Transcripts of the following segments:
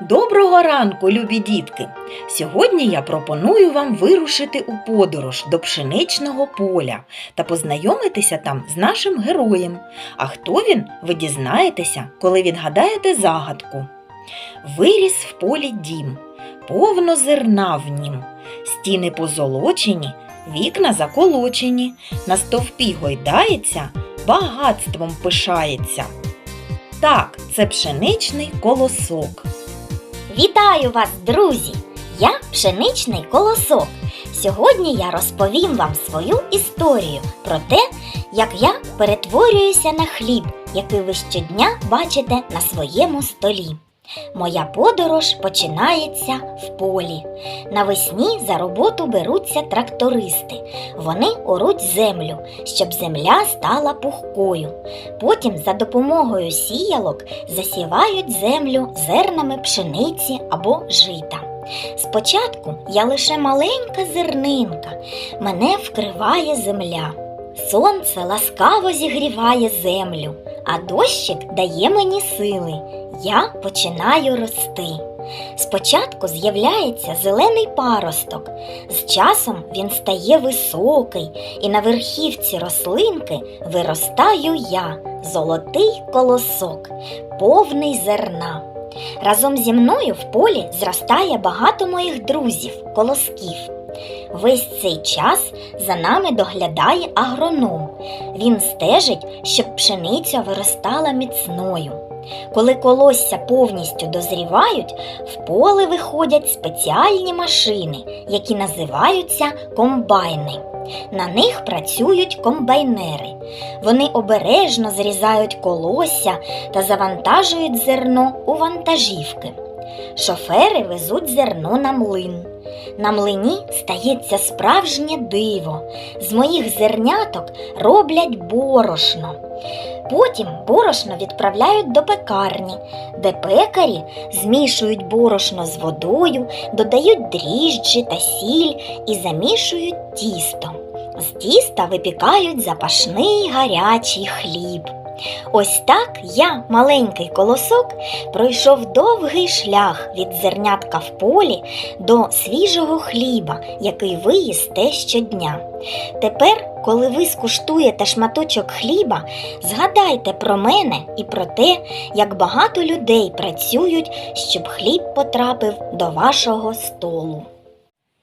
Доброго ранку, любі дітки! Сьогодні я пропоную вам вирушити у подорож до пшеничного поля та познайомитися там з нашим героєм. А хто він, ви дізнаєтеся, коли відгадаєте загадку. Виріс в полі дім, повно зерна в нім, стіни позолочені, вікна заколочені, на стовпі гойдається, багатством пишається. Так, це пшеничний колосок. Вітаю вас, друзі! Я пшеничний колосок. Сьогодні я розповім вам свою історію про те, як я перетворююся на хліб, який ви щодня бачите на своєму столі. Моя подорож починається в полі. Навесні за роботу беруться трактористи. Вони оруть землю, щоб земля стала пухкою. Потім за допомогою сіялок засівають землю зернами пшениці або жита. Спочатку я лише маленька зернинка, мене вкриває земля. Сонце ласкаво зігріває землю, а дощик дає мені сили. Я починаю рости. Спочатку з'являється зелений паросток. З часом він стає високий, і на верхівці рослинки виростаю я, золотий колосок, повний зерна. Разом зі мною в полі зростає багато моїх друзів, колосків. Весь цей час за нами доглядає агроном. Він стежить, щоб пшениця виростала міцною. Коли колосся повністю дозрівають, в поле виходять спеціальні машини, які називаються комбайни. На них працюють комбайнери. Вони обережно зрізають колосся та завантажують зерно у вантажівки. Шофери везуть зерно на млин. На млині стається справжнє диво. З моїх зерняток роблять борошно. Потім борошно відправляють до пекарні, де пекарі змішують борошно з водою, додають дріжджі та сіль і замішують тісто. З тіста випікають запашний гарячий хліб. Ось так я, маленький колосок, пройшов довгий шлях від зернятка в полі до свіжого хліба, який ви їсте щодня. Тепер, коли ви скуштуєте шматочок хліба, згадайте про мене і про те, як багато людей працюють, щоб хліб потрапив до вашого столу.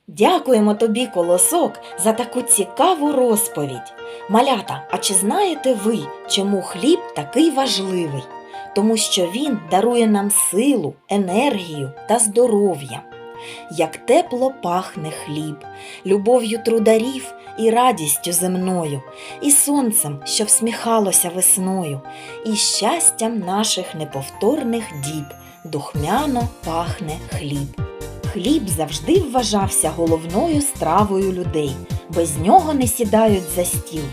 Дякуємо тобі, колосок, за таку цікаву розповідь. Малята, а чи знаєте ви, чому хліб такий важливий? Тому що він дарує нам силу, енергію та здоров'я. Як тепло пахне хліб, любов'ю трударів і радістю земною, і сонцем, що всміхалося весною, і щастям наших неповторних діб духмяно пахне хліб. Хліб завжди вважався головною стравою людей, без нього не сідають за стіл.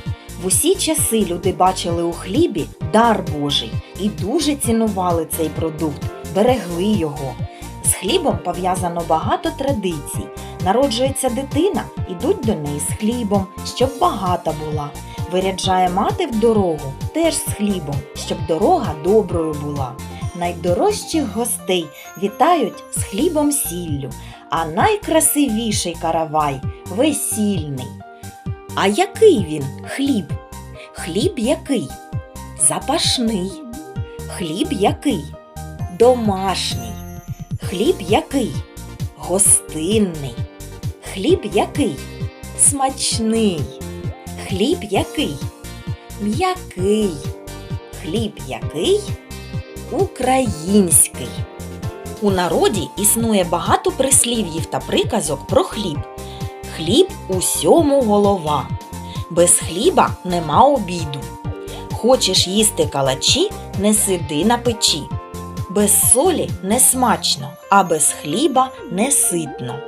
В усі часи люди бачили у хлібі дар Божий і дуже цінували цей продукт, берегли його. З хлібом пов'язано багато традицій. Народжується дитина, ідуть до неї з хлібом, щоб багата була. Виряджає мати в дорогу теж з хлібом, щоб дорога доброю була. Найдорожчих гостей вітають з хлібом сіллю, а найкрасивіший каравай весільний. А який він хліб? Хліб який? Запашний. Хліб який? Домашній. Хліб який? Гостинний. Хліб який? Смачний. Хліб який? М'який. Хліб який? Український. У народі існує багато прислів'їв та приказок про хліб. Хліб усьому голова. Без хліба нема обіду. Хочеш їсти калачі, не сиди на печі. Без солі не смачно, а без хліба не ситно.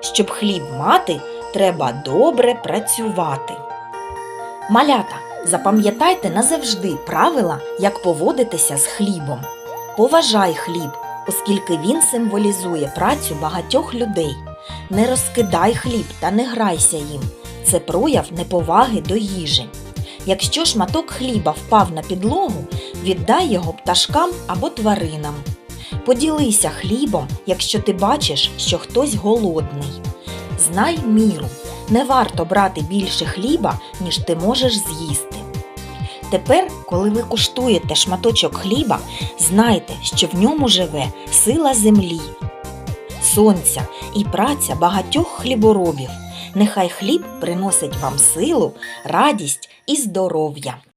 Щоб хліб мати, треба добре працювати. Малята, запам'ятайте назавжди правила, як поводитися з хлібом. Поважай хліб, оскільки він символізує працю багатьох людей. Не розкидай хліб та не грайся їм. Це прояв неповаги до їжі. Якщо шматок хліба впав на підлогу, віддай його пташкам або тваринам. Поділися хлібом, якщо ти бачиш, що хтось голодний. Знай міру. Не варто брати більше хліба, ніж ти можеш з'їсти. Тепер, коли ви куштуєте шматочок хліба, знайте, що в ньому живе сила землі, сонця і праця багатьох хліборобів. Нехай хліб приносить вам силу, радість і здоров'я.